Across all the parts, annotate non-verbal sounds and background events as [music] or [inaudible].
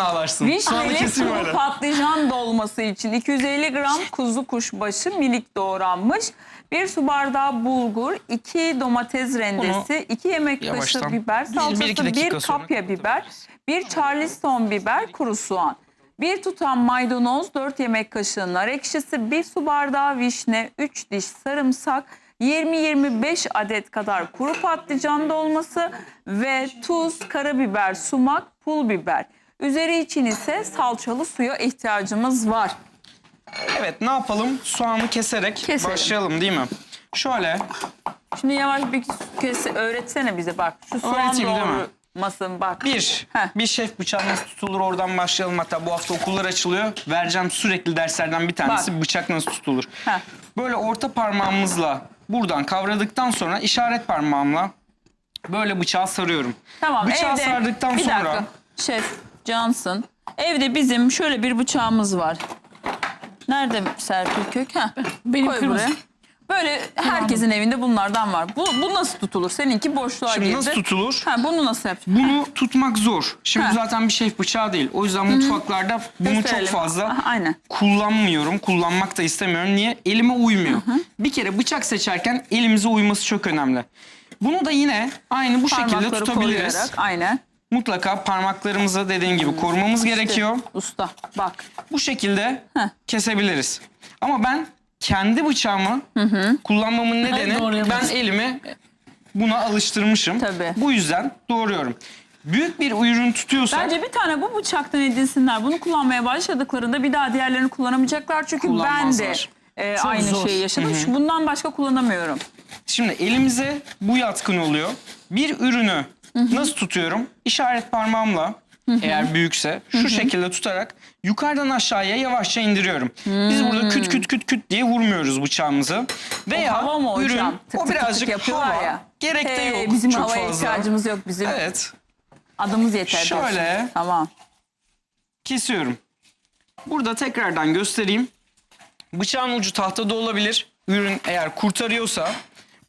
ağlarsın. Vişneli kuru patlıcan dolması için 250 gram kuzu kuşbaşı minik doğranmış. 1 su bardağı bulgur, 2 domates rendesi, 2 yemek kaşığı yavaştan biber bir- bir salçası, iki 1 dakika sonra kapya biber, 1 charleston biber, kuru soğan. 1 tutam maydanoz, 4 yemek kaşığı nar ekşisi, 1 su bardağı vişne, 3 diş sarımsak, 20-25 adet kadar kuru patlıcan dolması ve tuz, karabiber, sumak, pul biber. Üzeri için ise salçalı suya ihtiyacımız var. Evet ne yapalım? Soğanı keserek Keselim. başlayalım değil mi? Şöyle Şimdi yavaş bir kes öğretsene bize bak. Şu soğan Öğreteyim değil mi? doğramasın bak. bir, Heh. bir şef bıçağı nasıl tutulur oradan başlayalım. Hatta bu hafta okullar açılıyor. Vereceğim sürekli derslerden bir tanesi bıçak nasıl tutulur. Heh. Böyle orta parmağımızla buradan kavradıktan sonra işaret parmağımla böyle bıçağı sarıyorum. Tamam Bıçağı evde sardıktan bir sonra dakika. Şef Cansın. Evde bizim şöyle bir bıçağımız var. Nerede Serpil Kök? Heh. Benim Koy kırmızı. buraya. Böyle herkesin evinde bunlardan var. Bu, bu nasıl tutulur? Seninki boşluğa Şimdi girdi. nasıl tutulur? Ha, bunu nasıl yapacaksın? Bunu tutmak zor. Şimdi Ha. zaten bir şef bıçağı değil. O yüzden mutfaklarda bunu çok Gösterelim. fazla Ah, Aynen. kullanmıyorum. Kullanmak da istemiyorum. Niye? Elime uymuyor. Bir kere bıçak seçerken elimize uyması çok önemli. Bunu da yine aynı bu şekilde Parmakları tutabiliriz. koruyarak, Aynen. Mutlaka parmaklarımızı dediğim gibi korumamız gerekiyor. Usta bak. Bu şekilde Heh. kesebiliriz. Ama ben kendi bıçağımı kullanmamın nedeni ben elimi buna alıştırmışım. Tabii. Bu yüzden doğruyorum. Büyük bir ürün tutuyorsak Bence bir tane bu bıçaktan edinsinler. Bunu kullanmaya başladıklarında bir daha diğerlerini kullanamayacaklar. Çünkü ben de e, Çok aynı zor. şeyi yaşadım. Şu bundan başka kullanamıyorum. Şimdi elimize bu yatkın oluyor. Bir ürünü nasıl tutuyorum? İşaret parmağımla eğer büyükse şu şekilde tutarak yukarıdan aşağıya yavaşça indiriyorum. Biz burada küt küt küt küt diye vurmuyoruz bıçağımızı. Veya Hava mı hocam? ürün Tık tık o tık birazcık tık yapıyorlar hava. ya. Gerek de Hey, yok Bizim çok havaya fazla. ihtiyacımız yok bizim. Evet. Adımız yeter. Şöyle. diyorsun. Tamam. Kesiyorum. Burada tekrardan göstereyim. Bıçağın ucu tahtada olabilir. Ürün eğer kurtarıyorsa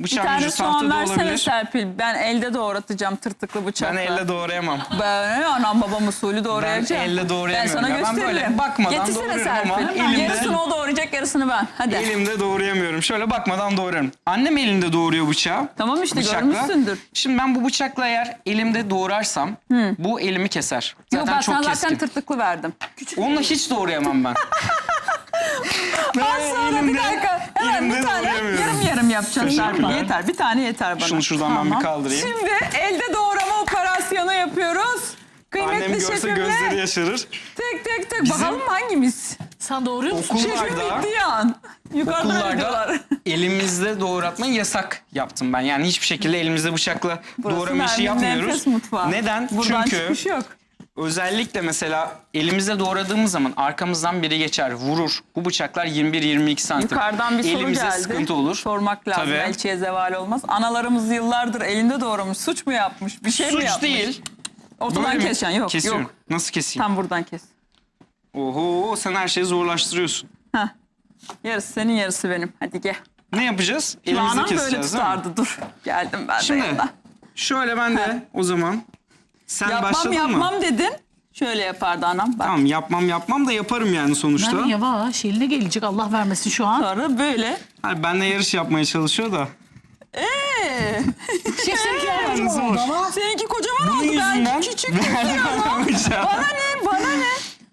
Bir bıçağın tane ucu soğan versene olabilir. Serpil. Ben elde doğratacağım tırtıklı bıçakla. Ben elle doğrayamam. Ben anam babam usulü doğrayacağım. elle doğrayamıyorum Ben sana ya. Ben böyle bakmadan Getirsene doğruyorum ama Serpil. elimde- Yarısını o doğrayacak yarısını ben. Hadi. Elimde doğrayamıyorum. Şöyle bakmadan doğrarım. Annem elinde doğruyor bıçağı. Tamam işte görmüşsündür. Şimdi ben bu bıçakla eğer elimde doğrarsam bu elimi keser. Zaten Yok ben çok sana keskin. zaten tırtıklı verdim. Onunla hiç doğrayamam ben. [laughs] [laughs] Az sonra bir dakika. Hemen bir tane yarım yarım. Teşekkürler. Yeter. Bir tane yeter bana. Şunu şuradan ben bir kaldırayım. Şimdi elde doğrama operasyonu yapıyoruz. Kıymetli Annem görse şefimle gözleri yaşarır. tek tek tek bakalım hangimiz? Sen doğruyor musun? Şefim Okullarda, bittiği an. Yukarıdan okullarda ediyorlar. elimizde doğratmayı yasak yaptım ben. Yani hiçbir şekilde elimizde bıçakla Burası doğrama işi yapmıyoruz. Neden? Buradan Çünkü yok. Özellikle mesela elimizde doğradığımız zaman arkamızdan biri geçer, vurur. Bu bıçaklar 21-22 santim. Yukarıdan bir soru Elimize geldi. sıkıntı olur. Sormak lazım. Tabii. Elçiye zeval olmaz. Analarımız yıllardır elinde doğramış. Suç mu yapmış? Bir şey mi Suç yapmış? değil. Ortadan Böyle mi? keseceksin. Yok Kesiyorum. yok. Nasıl keseyim? Tam buradan kes. Oho sen her şeyi zorlaştırıyorsun. Heh. Yarısı senin yarısı benim. Hadi gel. Ne yapacağız? Anam Elimizde böyle keseceğiz değil mi? tutardı. Dur. Geldim ben de Şimdi yanına. şöyle ben de o zaman sen Yapmam başladın yapmam mı? dedin. Şöyle yapardı anam. Bak. Tamam yapmam yapmam da yaparım yani sonuçta. Nermin yavaş eline gelecek Allah vermesin şu an. Sonra böyle. Hayır, benle yarış yapmaya çalışıyor da. Ee, [laughs] Zor. oldu ama. seninki kocaman Bunun oldu. Ben yüzünden küçük verdim bıçağı. Bana ne? Bana ne?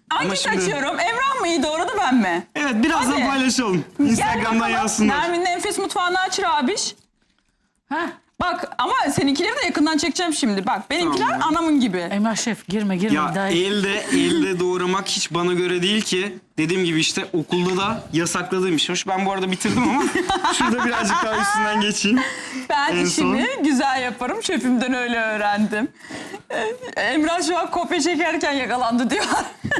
Anket şimdi- açıyorum. Emrah mı iyi doğradı ben mi? Evet birazdan Hadi. paylaşalım. Gel Instagram'dan bakalım. yazsınlar. Nermin'in enfes mutfağını aç Rabiş. Heh. Bak ama seninkileri de yakından çekeceğim şimdi. Bak benimkiler Tamam. anamın gibi. Emrah şef girme girme. Ya daha elde [laughs] elde doğramak hiç bana göre değil ki. Dediğim gibi işte okulda da yasakladığım iş. Hoş ben bu arada bitirdim ama [laughs] şurada birazcık daha üstünden geçeyim. Ben En işimi güzel yaparım. Şefimden öyle öğrendim. Emrah şu an kopya çekerken yakalandı diyor.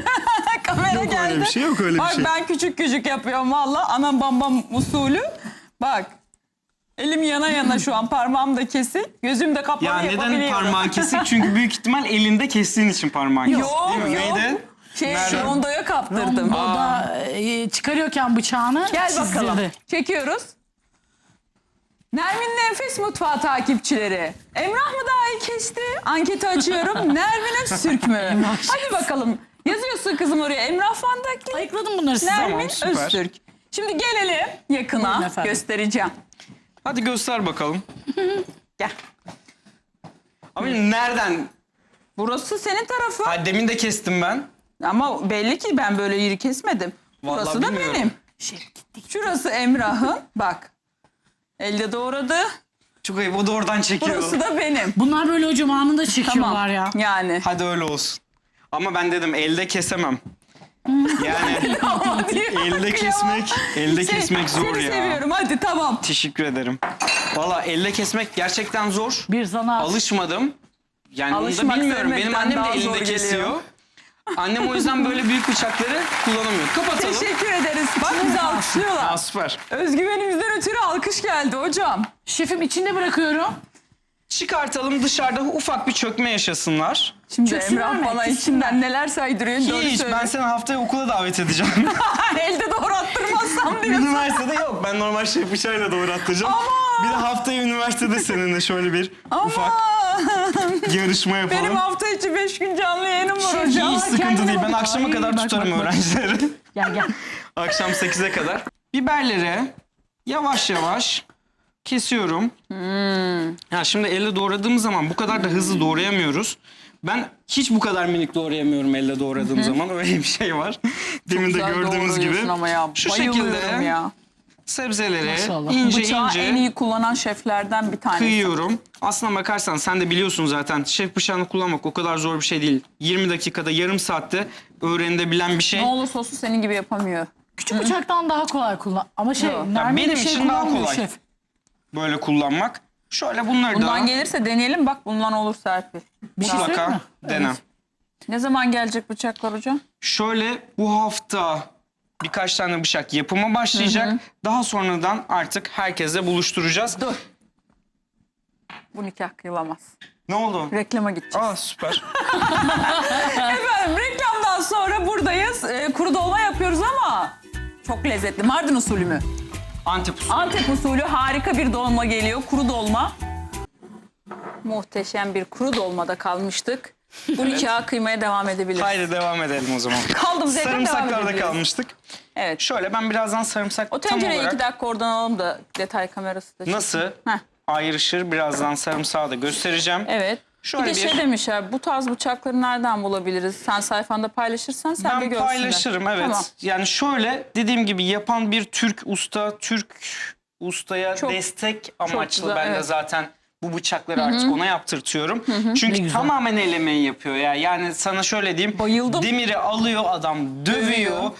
[laughs] Kamera Yok öyle geldi. bir şey, yok öyle bir Bak şey. ben küçük küçük yapıyorum valla. Anam bambam usulü. Bak. Elim yana yana şu an parmağım da kesik. Gözüm de kapalı Ya neden yapabiliyorum. parmağın kesik? Çünkü büyük ihtimal elinde kestiğin için parmağın kesik. Yok Değil mi? yok. Neydi? Şey rondoya kaptırdım. O da e, çıkarıyorken bıçağını Gel bakalım. çizdirdi. Çekiyoruz. Nermin'in Enfes Mutfağı takipçileri. Emrah mı daha iyi kesti? Anketi açıyorum. [laughs] Nermin Öztürk mü? Hadi bakalım. ayıklıyorsun kızım oraya? Emrah Fandakli, Ayıkladım bunları size. Nermin Tamam, süper. Öztürk. Şimdi gelelim Buyurun yakına efendim. göstereceğim. Hadi göster bakalım. [laughs] Gel. Abi nereden? Burası senin tarafın. Ha, demin de kestim ben. Ama belli ki ben böyle yeri kesmedim. Vallahi Burası da bilmiyorum. benim. Şey, gittik. Şurası Emrah'ın. Bak. Elde doğradı. Çok ayıp o da oradan çekiyor. Burası da benim. Bunlar böyle hocam anında çekiyorlar Tamam. ya. Yani. Hadi öyle olsun. Ama ben dedim elde kesemem. [laughs] Yani elde kesmek, elde Seni- kesmek zor seni ya. seviyorum hadi tamam. Teşekkür ederim. Valla elle kesmek gerçekten zor. Bir zanaat. Alışmadım. Yani onu da Alışmak bilmiyorum. Benim sevmekten annem de daha zor elinde geliyor. kesiyor. Annem o yüzden böyle büyük bıçakları kullanamıyor. Kapatalım. Teşekkür ederiz. Bak bizi alkışlıyorlar. Aa, süper. Özgüvenimizden ötürü alkış geldi hocam. Şefim içinde bırakıyorum. Çıkartalım dışarıda ufak bir çökme yaşasınlar. Şimdi Çöksünler Emrah mi? bana Kesinler. içinden neler saydırıyor. Doğru Hiç söyle. ben seni haftaya okula davet edeceğim. [laughs] Elde doğrattırmazsam [laughs] diyorsun. Üniversitede yok. Ben normal şef bıçağıyla doğrattıracağım. Ama- Bir de haftaya üniversitede seninle şöyle bir ufak Aman. yarışma yapalım. Benim hafta içi 5 gün canlı yayınım var Şey, hocam. Hiç sıkıntı kendine değil. Ben bak. akşama Ay, kadar bak, tutarım bak, bak. öğrencileri. Gel gel. Akşam 8'e kadar. Biberleri yavaş yavaş kesiyorum. Ya şimdi elle doğradığımız zaman bu kadar da hızlı doğrayamıyoruz. Ben hiç bu kadar minik doğrayamıyorum elle doğradığım zaman. [laughs] Öyle bir şey var. Demin de Güzel gördüğünüz gibi. Ama ya. Şu şekilde ya. sebzeleri Maşallah. ince Bıçağı ince en iyi kullanan şeflerden bir tanesi. kıyıyorum. Aslına bakarsan sen de biliyorsun zaten şef bıçağını kullanmak o kadar zor bir şey değil. 20 dakikada yarım saatte öğrenilebilen bir şey. Ne olur sosu senin gibi yapamıyor. Küçük bıçaktan daha kolay kullan. Ama şey. Nermin benim bir şey için daha kullanmıyor kolay. Şef. Böyle kullanmak. Şöyle bunları Bundan da gelirse deneyelim bak bundan olur Serpil. Bir şey söyleyeyim mutlaka mi? dene. Evet. Ne zaman gelecek bıçaklar hocam? Şöyle bu hafta birkaç tane bıçak yapıma başlayacak. Daha sonradan artık herkesle buluşturacağız. Dur. Bu nikah kıyılamaz. Ne oldu? Reklama gideceğiz. Aa süper. [laughs] Efendim reklamdan sonra buradayız. Ee, kuru dolma yapıyoruz ama çok lezzetli. Mardin usulü mü? Antep usulü. Antep usulü harika bir dolma geliyor. Kuru dolma. Muhteşem bir kuru dolmada kalmıştık. Bu nikahı kıymaya devam edebiliriz. Haydi devam edelim o zaman. [laughs] Kaldığımız yerden devam Sarımsaklarda edebiliriz. kalmıştık. Evet. Şöyle ben birazdan sarımsak O tam tencereyi olarak iki dakika oradan alalım da detay kamerası da. çekin. nasıl Heh, ayrışır birazdan sarımsağı da göstereceğim. evet. Şöyle bir de bir- şey demişler bu tarz bıçakları nereden bulabiliriz? Sen sayfanda paylaşırsan sen de Ben görsünler. paylaşırım evet. Tamam. Yani şöyle dediğim gibi yapan bir Türk usta, Türk ustaya Çok- destek amaçlı güzel, ben de evet. zaten bu bıçakları artık ona yaptırtıyorum. Çünkü tamamen el emeği yapıyor ya. Yani sana şöyle diyeyim. Bayıldım. Demiri alıyor adam, dövüyor. Dövüyor.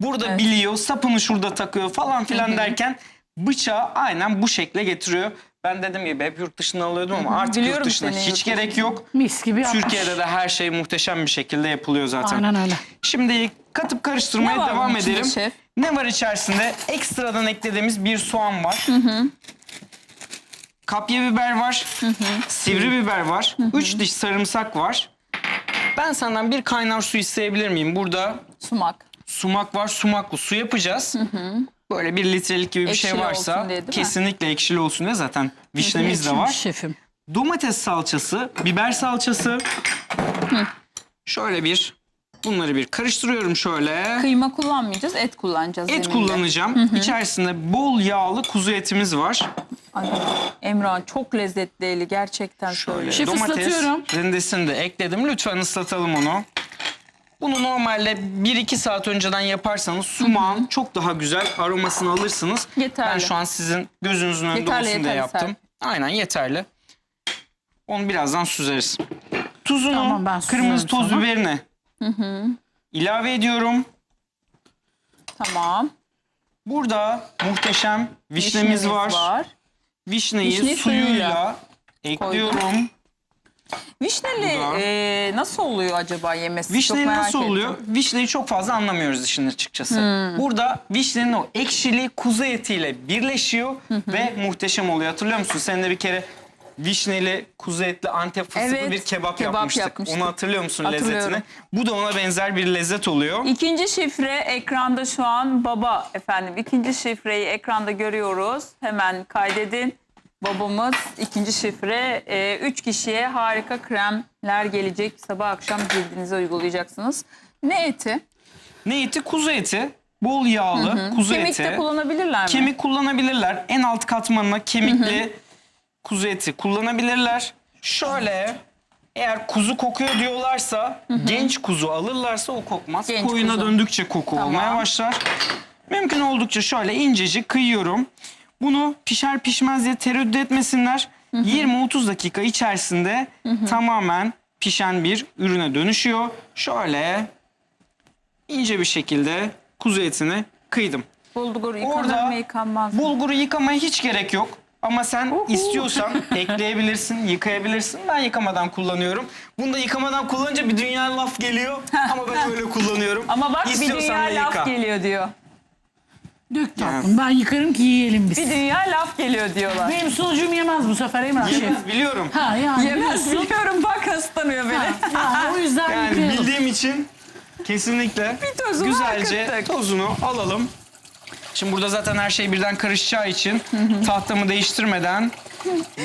Burada Evet. biliyor, sapını şurada takıyor falan filan derken bıçağı aynen bu şekle getiriyor. Ben dediğim gibi hep yurt dışından alıyordum ama artık Biliyorum yurt dışına seni hiç yurt gerek yok. Mis gibi yapmış. Türkiye'de de her şey muhteşem bir şekilde yapılıyor zaten. Aynen öyle. Şimdi katıp karıştırmaya Ne var devam bunun içinde edelim. şef? Ne var içerisinde? Ekstradan eklediğimiz bir soğan var. Kapya biber var. Sivri biber var. Üç diş sarımsak var. Ben senden bir kaynar su isteyebilir miyim? Burada Sumak. sumak var. Sumaklı su yapacağız. Böyle bir litrelik gibi bir şey Ekşili varsa olsun diye, değil mi? kesinlikle ekşili olsun diye zaten vişnemiz de var. Şefim. Domates salçası, biber salçası. Şöyle bir bunları bir karıştırıyorum şöyle. Kıyma kullanmayacağız, et kullanacağız. Et zeminde. kullanacağım. İçerisinde bol yağlı kuzu etimiz var. Ay, Emrah çok lezzetli eli gerçekten söylüyorum. Şef Domates ıslatıyorum. rendesini de ekledim. Lütfen ıslatalım onu. Bunu normalde 1-2 saat önceden yaparsanız sumağın çok daha güzel aromasını alırsınız. Yeterli. Ben şu an sizin gözünüzün önünde Yeterli, olsun diye yeterli yaptım. Aynen yeterli. Onu birazdan süzeriz. Tuzunu, Tamam, ben kırmızı toz sana. biberini ilave ediyorum. Tamam. Burada muhteşem vişnemiz, var. Vişneyi Vişneyi suyuyla, suyuyla ekliyorum. Vişneli da. e, nasıl oluyor acaba yemesi? Çok Vişneyi merak nasıl ettim. oluyor? Vişneyi çok fazla anlamıyoruz işin açıkçası. Burada vişnenin o ekşiliği kuzu etiyle birleşiyor ve muhteşem oluyor. Hatırlıyor musun? Seninle bir kere vişneli, kuzu etli, antep fıstıklı Evet, bir kebap, kebap yapmıştık. yapmıştık. Onu hatırlıyor musun lezzetini? Bu da ona benzer bir lezzet oluyor. İkinci şifre ekranda şu an baba efendim. İkinci şifreyi ekranda görüyoruz. Hemen kaydedin. Babamız ikinci şifre. Ee, üç kişiye harika kremler gelecek. Sabah akşam cildinize uygulayacaksınız. Ne eti? Ne eti? Kuzu eti. Bol yağlı kuzu Kemik eti. de kullanabilirler mi? Kemik kullanabilirler. En alt katmanına kemikli kuzu eti kullanabilirler. Şöyle eğer kuzu kokuyor diyorlarsa genç kuzu alırlarsa o kokmaz. Genç Koyuna kuzu. döndükçe koku Tamam. olmaya başlar. Mümkün oldukça şöyle incecik kıyıyorum. Bunu pişer pişmez diye tereddüt etmesinler. 20-30 dakika içerisinde tamamen pişen bir ürüne dönüşüyor. Şöyle ince bir şekilde kuzu etini kıydım. Bulgur yıkanır Orada mı yıkanmaz mı? Bulguru yıkamaya hiç gerek yok. Ama sen istiyorsan [laughs] ekleyebilirsin, yıkayabilirsin. Ben yıkamadan kullanıyorum. Bunu da yıkamadan kullanınca bir dünya laf geliyor. Ama ben öyle kullanıyorum. Ama bak bir İstiyorsan dünya da laf yıka. geliyor diyor. Dök tatlım. Ben yıkarım ki yiyelim biz. Bir dünya laf geliyor diyorlar. Benim sunucum yemez bu sefer Emrah Şef. Yemez, biliyorum. Ha yani Yemez biliyorsun. biliyorum bak nasıl tanıyor beni. Ha, yani o [laughs] yüzden Yani yıkayalım. bildiğim için kesinlikle Bir tozunu güzelce akıttık. tozunu alalım. Şimdi burada zaten her şey birden karışacağı için tahtamı değiştirmeden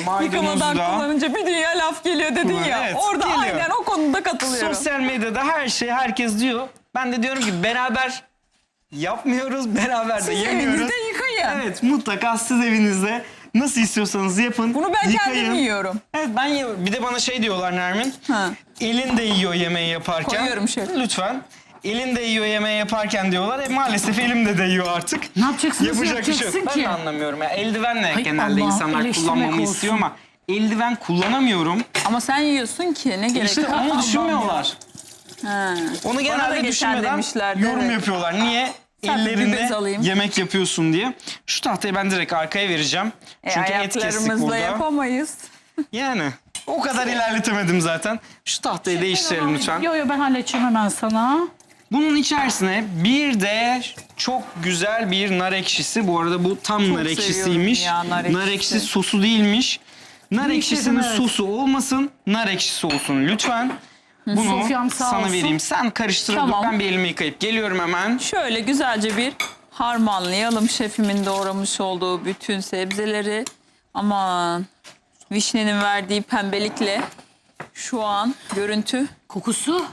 maydanozu Yıkamadan da kullanınca bir dünya laf geliyor dedin ya. Evet, Orada geliyor. aynen o konuda katılıyorum. Sosyal medyada her şey herkes diyor. Ben de diyorum ki beraber yapmıyoruz, beraber de Siz yemiyoruz. evinizde yıkayın. Evet mutlaka siz evinizde nasıl istiyorsanız yapın. Bunu ben yıkayın. kendim yiyorum. Evet ben yiyorum. Bir de bana şey diyorlar Nermin. Ha. Elin de yiyor yemeği yaparken. Koyuyorum şef. Lütfen. Elin de yiyor yemeği yaparken diyorlar. E maalesef elim de değiyor artık. Ne yapacaksın, Yapacak bir şey yok. Ben ki? de anlamıyorum. Ya, eldivenle Hay genelde Allah, insanlar kullanmamı olsun. istiyor ama eldiven kullanamıyorum. Ama sen yiyorsun ki ne gerek İşte var? onu düşünmüyorlar. Ha. Onu Bana da genelde geçen düşünmeden demişlerdi, yorum evet. yapıyorlar. Niye? Sen bir bez Ellerinde yemek yapıyorsun diye. Şu tahtayı ben direkt arkaya vereceğim. E, Çünkü et kestik ayaklarımızla burada. yapamayız. Yani o kadar ilerletemedim zaten. Şu tahtayı değiştirelim lütfen. Yo yo ben halledeceğim hemen sana. Bunun içerisine bir de çok güzel bir nar ekşisi. Bu arada bu tam nar ekşisiymiş. ya, nar nar, ekşisi. ekşisi sosu değilmiş. Nar ekşisinin evet. sosu olmasın, nar ekşisi olsun lütfen. Bunu Sofyam sağ sana olsun. vereyim. Sen karıştır. dur, Tamam. Ben bir elimi yıkayıp geliyorum hemen. Şöyle güzelce bir harmanlayalım şefimin doğramış olduğu bütün sebzeleri. Aman vişnenin verdiği pembelikle şu an görüntü Kokusu.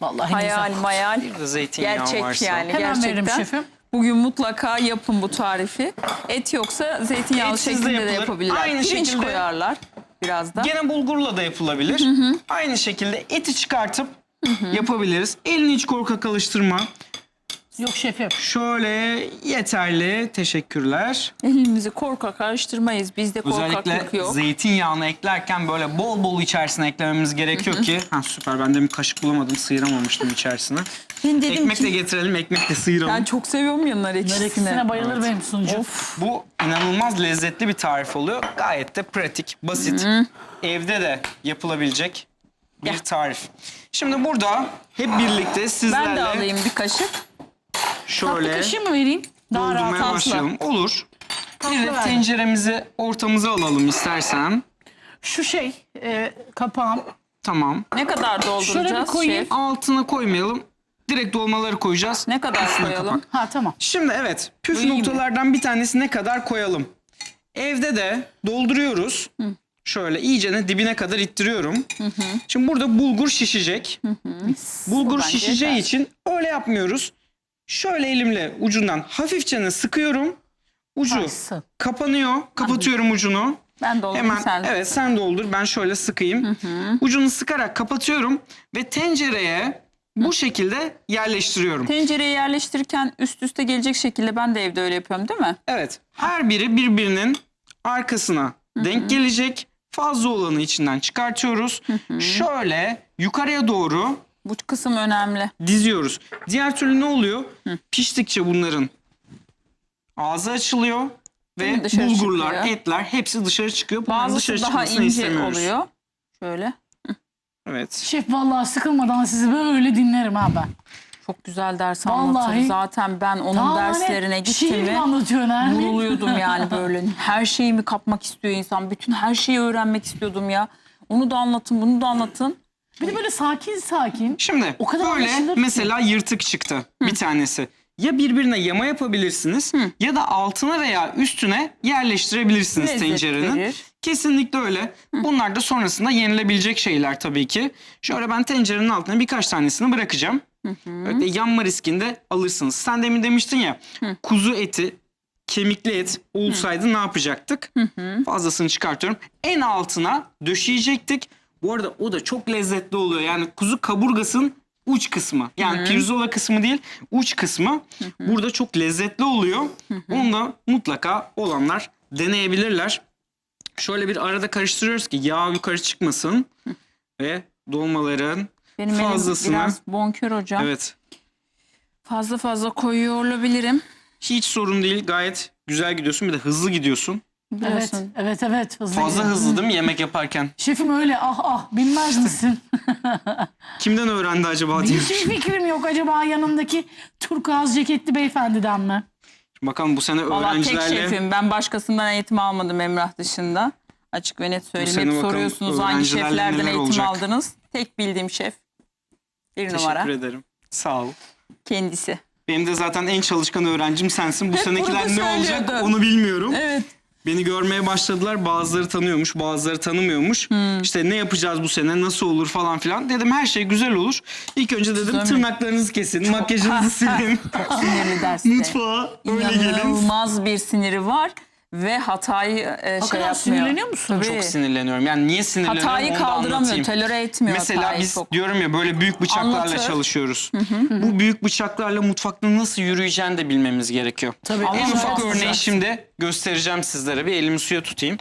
Vallahi hayal güzel. mayal Bir de zeytinyağı gerçek varsa. yani Hemen gerçekten. veririm şefim. Bugün mutlaka yapın bu tarifi. Et yoksa zeytinyağlı Etsiz de şeklinde de, yapılır. yapabilirler. Aynı Pirinç şekilde- koyarlar biraz da. Gene bulgurla da yapılabilir. Aynı şekilde eti çıkartıp yapabiliriz. Elini hiç korkak alıştırma. Yok şefim. Şöyle yeterli. Teşekkürler. Elimizi korkak karıştırmayız. Bizde korkaklık Özellikle yok. zeytinyağını eklerken böyle bol bol içerisine eklememiz gerekiyor ki. Ha süper ben de bir kaşık bulamadım sıyıramamıştım içerisine. Ben dedim Ekmek de ki getirelim ekmek de sıyıralım. ben çok seviyorum ya nar ekşisini. ekşisine bayılır benim sunucu. Of. Bu inanılmaz lezzetli bir tarif oluyor. Gayet de pratik, basit. Evde de yapılabilecek bir tarif. Şimdi burada hep birlikte Ben sizlerle de alayım bir kaşık. Tatlı şöyle kaşığı mı vereyim? Daha rahat doldurmaya başlayalım. Olur. Tatlı de ver. tenceremizi ortamıza alalım istersen. Şu şey e, kapağım. Tamam. Ne kadar dolduracağız Şöyle bir koyayım. şef? Altına koymayalım. Direkt dolmaları koyacağız. Ne kadar Üstüne koyalım? kapak. Ha tamam. Şimdi evet püf Koyayım mı? noktalardan bir tanesi ne kadar koyalım. Evde de dolduruyoruz. Şöyle iyicene dibine kadar ittiriyorum. Şimdi burada bulgur şişecek. Bulgur bence şişeceği yeter. için öyle yapmıyoruz. Şöyle elimle ucundan hafifçe sıkıyorum. Ucu Taşsın. kapanıyor. Kapatıyorum ucunu. Ben doldurayım Hemen sen. evet sen doldur. Ben şöyle sıkayım. Ucunu sıkarak kapatıyorum ve tencereye bu şekilde yerleştiriyorum. Tencereye yerleştirirken üst üste gelecek şekilde ben de evde öyle yapıyorum değil mi? Evet. Her biri birbirinin arkasına denk gelecek. Fazla olanı içinden çıkartıyoruz. Şöyle yukarıya doğru Bu kısım önemli. diziyoruz. Diğer türlü ne oluyor? Piştikçe bunların ağzı açılıyor ve bulgurlar, çıkıyor. etler hepsi dışarı çıkıyor. Bunların Bazısı dışarı daha çıkmasını ince istemiyoruz. oluyor. Şöyle. Evet. Şef vallahi sıkılmadan sizi böyle dinlerim ha ben. Çok güzel ders Vallahi. anlatır. Zaten ben onun Tane derslerine gittim şiir mi gibi anlatıyorsun ha. vuruluyordum yani böyle. [laughs] Her şeyimi kapmak istiyor insan. Bütün her şeyi öğrenmek istiyordum ya. Onu da anlatın, bunu da anlatın. Bir de böyle sakin sakin. Şimdi O kadar böyle anlaşılır ki. mesela yırtık çıktı bir tanesi. Ya birbirine yama yapabilirsiniz ya da altına veya üstüne yerleştirebilirsiniz Lezzet tencerenin. verir. Kesinlikle öyle. Bunlar da sonrasında yenilebilecek şeyler tabii ki. Şöyle ben tencerenin altına birkaç tanesini bırakacağım. Öyle yanma riskinde alırsınız. Sen demin demiştin ya kuzu eti, kemikli et olsaydı ne yapacaktık? Fazlasını çıkartıyorum. En altına döşeyecektik. Bu arada o da çok lezzetli oluyor. Yani kuzu kaburgasının uç kısmı. Yani pirzola kısmı değil, uç kısmı. Burada çok lezzetli oluyor. Onu da mutlaka olanlar deneyebilirler. Şöyle bir arada karıştırıyoruz ki yağ yukarı çıkmasın. Ve dolmaların Benim fazlasını... biraz bonkör hocam. Evet. Fazla fazla koyuyor olabilirim. Hiç sorun değil. Gayet güzel gidiyorsun. Bir de hızlı gidiyorsun. Evet, Biliyorsun. evet, evet. Hızlı Fazla gidiyor. hızlı değil mi yemek yaparken? Şefim öyle ah ah bilmez misin? [laughs] Kimden öğrendi acaba diye. Hiçbir fikrim yok acaba yanındaki turkuaz ceketli beyefendiden mi? Bakalım bu sene Valla tek öğrencilerle şefim. Ben başkasından eğitim almadım Emrah dışında. Açık ve net söyleyeyim. sene Hep bakalım soruyorsunuz hangi öğrencilerle şeflerden neler eğitim olacak? aldınız. Tek bildiğim şef. Bir teşekkür numara. ederim. Sağ ol. Kendisi. Benim de zaten en çalışkan öğrencim sensin. Bu Hep senekiler ne olacak onu bilmiyorum. Evet. Beni görmeye başladılar. Bazıları tanıyormuş, bazıları tanımıyormuş. Hmm. İşte ne yapacağız bu sene, nasıl olur falan filan. Dedim her şey güzel olur. İlk önce dedim mi? tırnaklarınızı kesin, makyajınızı [laughs] silin. Sinirli derste. Mutfağa öyle gelin. İnanılmaz bir siniri var. Ve hatayı e, şey kadar yapmıyor. sinirleniyor musun? Tabii. Çok sinirleniyorum. Yani niye sinirleniyorum Hatayı onu da kaldıramıyor, anlatayım. tolere etmiyor Mesela hatayı biz çok. diyorum ya böyle büyük bıçaklarla Anlatır. çalışıyoruz. Bu büyük bıçaklarla mutfakta nasıl yürüyeceğini de bilmemiz gerekiyor. Tabii. En ufak örneği şimdi göstereceğim sizlere. Bir elimi suya tutayım.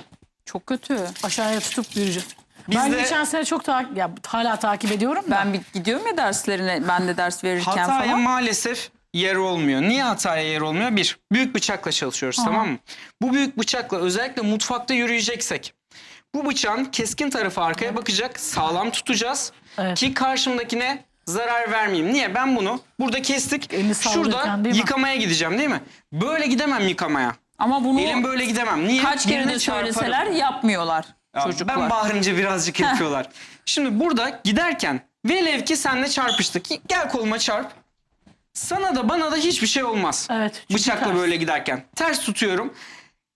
Çok kötü. Aşağıya tutup yürüyeceğiz. Biz ben de- geçen sene çok takip, ya hala takip ediyorum da. Ben bir gidiyorum ya derslerine, ben de ders verirken Hataya falan. maalesef yer olmuyor. Niye hataya yer olmuyor? Bir, büyük bıçakla çalışıyoruz tamam mı? Bu büyük bıçakla özellikle mutfakta yürüyeceksek bu bıçağın keskin tarafı arkaya bakacak, sağlam tutacağız Evet. ki karşımdakine zarar vermeyeyim. Niye? Ben bunu burada kestik. Elini Şurada yıkamaya gideceğim değil mi? Böyle gidemem yıkamaya. Ama bunu Elim böyle gidemem. Niye? kaç kere Birine de çarparım. söyleseler yapmıyorlar Ya çocuklar. Ben bağırınca birazcık [laughs] yapıyorlar. Şimdi burada giderken velev ki senle çarpıştık. Gel koluma çarp. Sana da bana da hiçbir şey olmaz. Evet, Bıçakla ters. böyle giderken. Ters tutuyorum.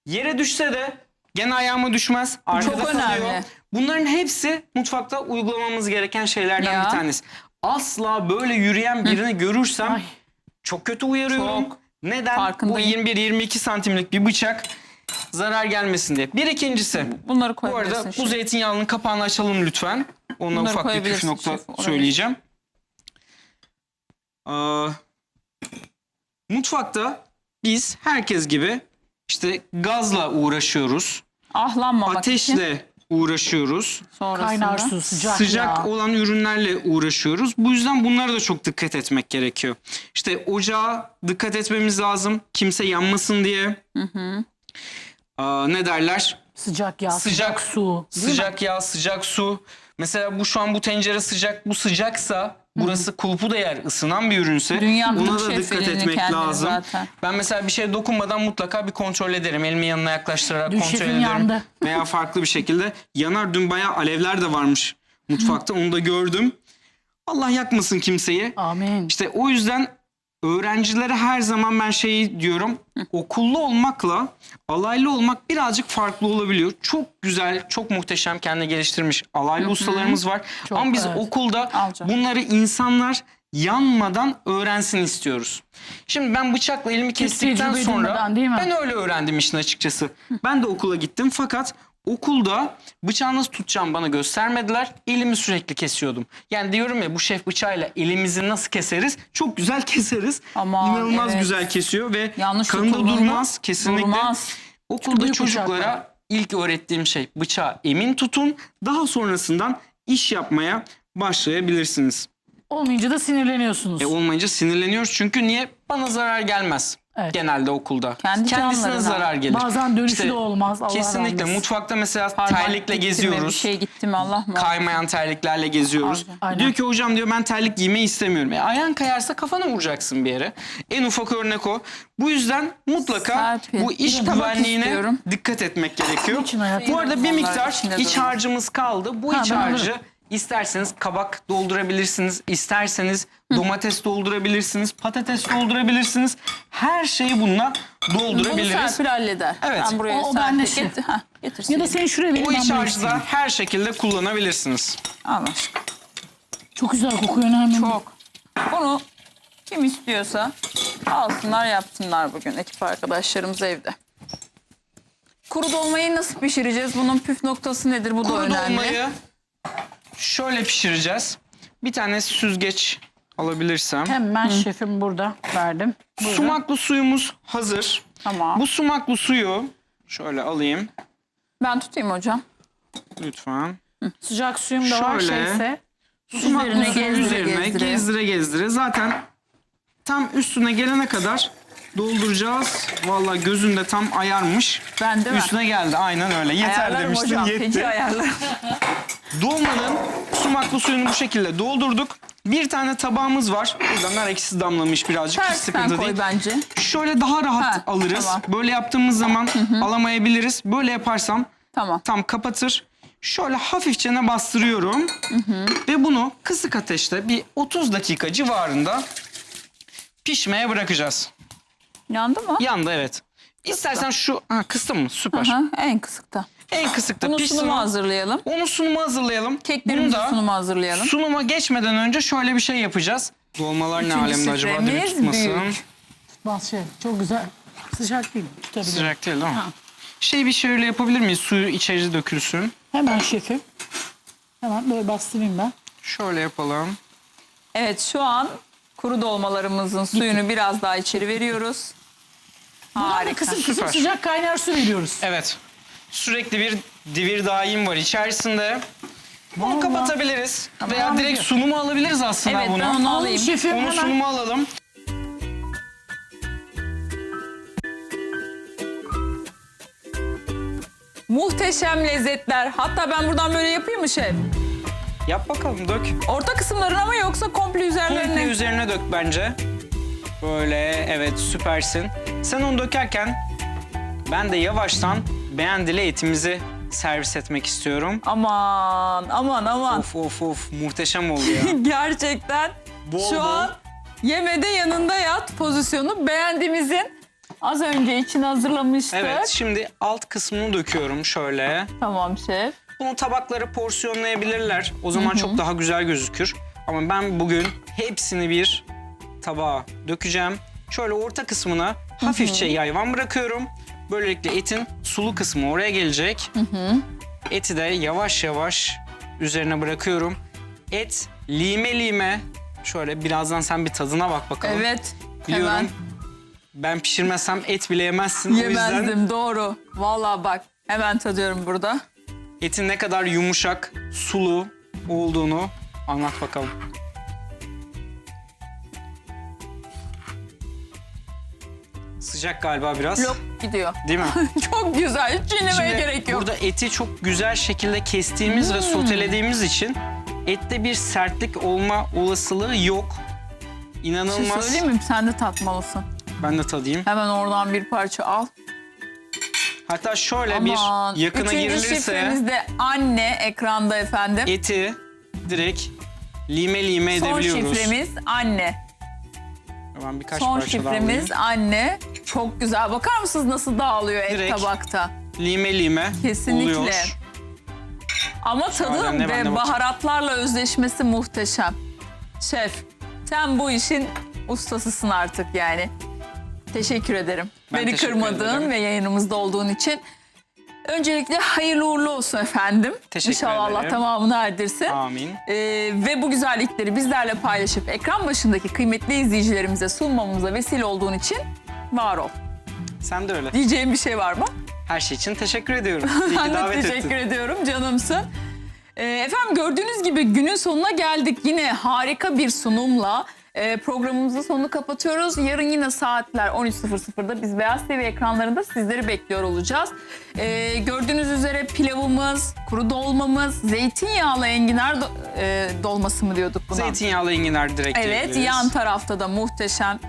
Yere düşse de gene ayağıma düşmez. Arkada Çok kalıyor. önemli. Bunların hepsi mutfakta uygulamamız gereken şeylerden Ya. bir tanesi. Asla böyle yürüyen birini görürsem Ay. çok kötü uyarıyorum. Çok. Neden? Bu Farkındayım. 21-22 santimlik bir bıçak zarar gelmesin diye. Bir ikincisi. Bunları Bu koyabilirsin. arada bu şef. zeytinyağının kapağını açalım lütfen. Onunla Bunları ufak bir püf koyabilirsin nokta şef, oraya. söyleyeceğim. Aa, mutfakta biz herkes gibi işte gazla uğraşıyoruz. Ahlanmamak için Ateşle uğraşıyoruz. sonrasında. Kaynar su, sıcak, Sıcak yağ. olan ürünlerle uğraşıyoruz. Bu yüzden bunlara da çok dikkat etmek gerekiyor. İşte ocağa dikkat etmemiz lazım. Kimse yanmasın diye. Aa, ne derler? Sıcak yağ, sıcak, Sıcak su. değil mi? Sıcak yağ, sıcak su. Mesela bu şu an bu tencere sıcak, bu sıcaksa burası kulpu da yer ısınan bir ürünse Dünya buna da dikkat etmek lazım. zaten. Ben mesela bir şeye dokunmadan mutlaka bir kontrol ederim. Elimi yanına yaklaştırarak Dün kontrol ederim. yandı. [laughs] Veya farklı bir şekilde yanar. Dün bayağı alevler de varmış mutfakta. Onu da gördüm. Allah yakmasın kimseyi. Amin. İşte o yüzden öğrencilere her zaman ben şeyi diyorum. Okullu olmakla alaylı olmak birazcık farklı olabiliyor. Çok güzel, çok muhteşem kendini geliştirmiş alaylı ustalarımız var. Çok, Ama biz evet. okulda Alacağım. bunları insanlar yanmadan öğrensin istiyoruz. Şimdi ben bıçakla elimi kestikten tecrübe sonra değil mi? ben öyle öğrendim işin açıkçası. Ben de okula gittim fakat okulda bıçağı nasıl tutacağım bana göstermediler. Elimi sürekli kesiyordum. Yani diyorum ya bu şef bıçağıyla elimizi nasıl keseriz? Çok güzel [laughs] keseriz. Aman, İnanılmaz evet. güzel kesiyor ve Yanlış kanında durmaz kesinlikle. durmaz. Okulda çocuklara bıçaklar. ilk öğrettiğim şey bıçağı emin tutun. Daha sonrasından iş yapmaya başlayabilirsiniz. Olmayınca da sinirleniyorsunuz. E olmayınca sinirleniyoruz çünkü niye? Bana zarar gelmez. Evet. Genelde okulda. Kendi Kendisine canlarına. zarar gelir. Bazen dönüşü İşte de olmaz. Allah Kesinlikle. rahmet. Mutfakta mesela Parmak terlikle gitti mi, geziyoruz. Bir şey gitti mi Allah mı? Kaymayan terliklerle geziyoruz. Aynen. Diyor ki hocam diyor ben terlik giymeyi istemiyorum. E, ayağın kayarsa kafana vuracaksın bir yere. En ufak örnek o. Bu yüzden mutlaka Serpil, bu iş bir güvenliğine istiyorum. dikkat etmek gerekiyor. Hayatım? Bu arada bir miktar içinde iç harcımız kaldı. Bu Ha, iç ben harcı alırım. İsterseniz kabak doldurabilirsiniz. isterseniz domates doldurabilirsiniz. Patates doldurabilirsiniz. Her şeyi bununla Bunu doldurabiliriz. Serpil halleder. Evet. Ben buraya O- o Serpil bende getir. Ha, getirsin. Ya da seni şuraya verin O ben iç buraya harcı da isteyeyim. her şekilde kullanabilirsiniz. Al aşkım. Çok güzel kokuyor. Hemen Çok. Bunu kim istiyorsa alsınlar yapsınlar bugün ekip arkadaşlarımız evde. Kuru dolmayı nasıl pişireceğiz? Bunun püf noktası nedir? Bu da Kuru önemli. dolmayı şöyle pişireceğiz. Bir tane süzgeç alabilirsem. Hemen şefim burada verdim. Buyurun. Sumaklı suyumuz hazır. Tamam. Bu sumaklı suyu şöyle alayım Ben tutayım hocam. lütfen. Sıcak suyum da var Şöyle. şeyse. Sumaklı Üzerine suyu gezdire üzerine gezdire. gezdire gezdire. Zaten tam üstüne gelene kadar dolduracağız. Vallahi gözünde tam ayarmış. Ben de mi? Üstüne geldi aynen öyle. Yeter Ayarlarım demiştin hocam. yetti. Peki ayarlarım. [laughs] Dolmanın sumaklı suyunu bu şekilde doldurduk. Bir tane tabağımız var. Burada nar ekşisi damlamış birazcık. Hiç Tersten sıkıntı koy değil. bence. Şöyle daha rahat Ha, alırız. tamam. Böyle yaptığımız zaman alamayabiliriz. Böyle yaparsam Tamam. tam kapatır. Şöyle hafifçe bastırıyorum. Ve bunu kısık ateşte bir 30 dakika civarında pişmeye bırakacağız. Yandı mı? Yandı evet. İstersen şu... Ha kıstım mı? Süper. Aha, en kısıkta. En kısıkta Bunu pişsin. sunumu o. hazırlayalım. Onu sunuma hazırlayalım. Keklerimizi Bunu da sunumu hazırlayalım. sunuma geçmeden önce şöyle bir şey yapacağız. Dolmalar ne Üçüncü alemde acaba diye sifremiz tutmasın. büyük. Bas şef çok güzel. Sıcak değil. Tutabilirim. Sıcak değil değil mi? Şey bir şöyle yapabilir miyiz? Suyu içeri dökülsün. Hemen şefim. Hemen böyle bastırayım ben. Şöyle yapalım. Evet şu an kuru dolmalarımızın suyunu biraz daha içeri veriyoruz. Buna da Harika. kısık kısık Süper. sıcak kaynar su veriyoruz. Evet. Sürekli bir divir daim var içerisinde. Bunu Vallahi. kapatabiliriz. Veya direkt sunumu alabiliriz aslında Evet bunu. ben onu alayım. şefim Onu hemen. sunuma alalım. Muhteşem lezzetler. Hatta ben buradan böyle yapayım mı şef? Yap bakalım dök. Orta kısımlarına mı yoksa komple üzerlerine? Komple üzerine dök bence. Böyle evet süpersin. Sen onu dökerken ben de yavaştan beğendili etimizi servis etmek istiyorum. Aman aman aman. Of of of muhteşem oldu ya. [laughs] Gerçekten Bol şu bol. an yemede yanında yat pozisyonu beğendiğimizin az önce için hazırlamıştık. Evet şimdi alt kısmını döküyorum şöyle. Tamam şef. Bunu tabaklara porsiyonlayabilirler. O zaman çok daha güzel gözükür. Ama ben bugün hepsini bir tabağa dökeceğim. Şöyle orta kısmına hafifçe yayvan bırakıyorum. Böylelikle etin sulu kısmı oraya gelecek. Eti de yavaş yavaş üzerine bırakıyorum. Et lime lime. Şöyle birazdan sen bir tadına bak bakalım. Evet. Biliyorum Hemen ben pişirmezsem et bile yemezsin. O yüzden yemezdim doğru. Vallahi bak hemen tadıyorum burada. etin ne kadar yumuşak, sulu olduğunu anlat bakalım. Sıcak galiba biraz. Lop gidiyor. Değil mi? [laughs] Çok güzel. Hiç çiğnemeye Şimdi gerek yok. Hmm. Burada eti çok güzel şekilde kestiğimiz ve sotelediğimiz için ette bir sertlik olma olasılığı yok. Bir şey İnanılmaz. söyleyeyim mi? Sen de tatmalısın. Ben de tadayım. Hemen oradan bir parça al. Hatta şöyle Aman. bir yakına Üçüncü girilirse şifremiz de anne ekranda efendim. eti direkt lime lime Son edebiliyoruz. şifremiz anne. Ben birkaç Son parça daha alayım. şifremiz anne. Çok güzel. Bakar mısınız nasıl dağılıyor et Direkt tabakta? lime lime Kesinlikle. oluyor. Ama tadı alemde ben de ve bakayım. baharatlarla özleşmesi muhteşem. Şef, sen bu işin ustasısın artık yani. Teşekkür ederim. Ben Beni teşekkür kırmadığın ederim. ve yayınımızda olduğun için. Öncelikle hayırlı uğurlu olsun efendim. Teşekkür İnşallah Allah ederim. tamamını erdirsin. Amin. Ee, ve bu güzellikleri bizlerle paylaşıp ekran başındaki kıymetli izleyicilerimize sunmamıza vesile olduğun için var ol. Sen de öyle. Diyeceğim bir şey var mı? Her şey için teşekkür ediyorum. [laughs] İyi ki davet teşekkür ettin. ediyorum canımsın. Ee, efendim gördüğünüz gibi günün sonuna geldik. Yine harika bir sunumla e, programımızın sonunu kapatıyoruz. Yarın yine saatler 13.00'da biz Beyaz TV ekranlarında sizleri bekliyor olacağız. Ee, gördüğünüz üzere pilavımız, kuru dolmamız, zeytinyağlı enginar do- e, dolması mı diyorduk buna? Zeytinyağlı enginar direkt Evet yan tarafta da muhteşem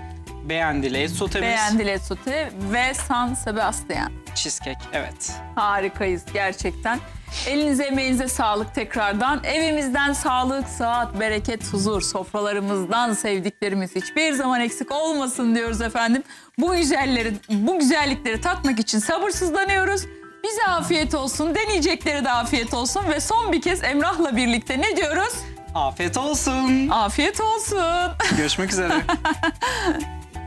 Beğendili et sotemiz. beğendile sote ve San Sebastian. Cheesecake evet. Harikayız gerçekten. Elinize emeğinize sağlık tekrardan. Evimizden sağlık, sıhhat, bereket, huzur, sofralarımızdan sevdiklerimiz hiçbir zaman eksik olmasın diyoruz efendim. Bu güzelleri, bu güzellikleri tatmak için sabırsızlanıyoruz. Bize afiyet olsun, deneyecekleri de afiyet olsun ve son bir kez Emrah'la birlikte ne diyoruz? Afiyet olsun. Afiyet olsun. Görüşmek üzere. [laughs]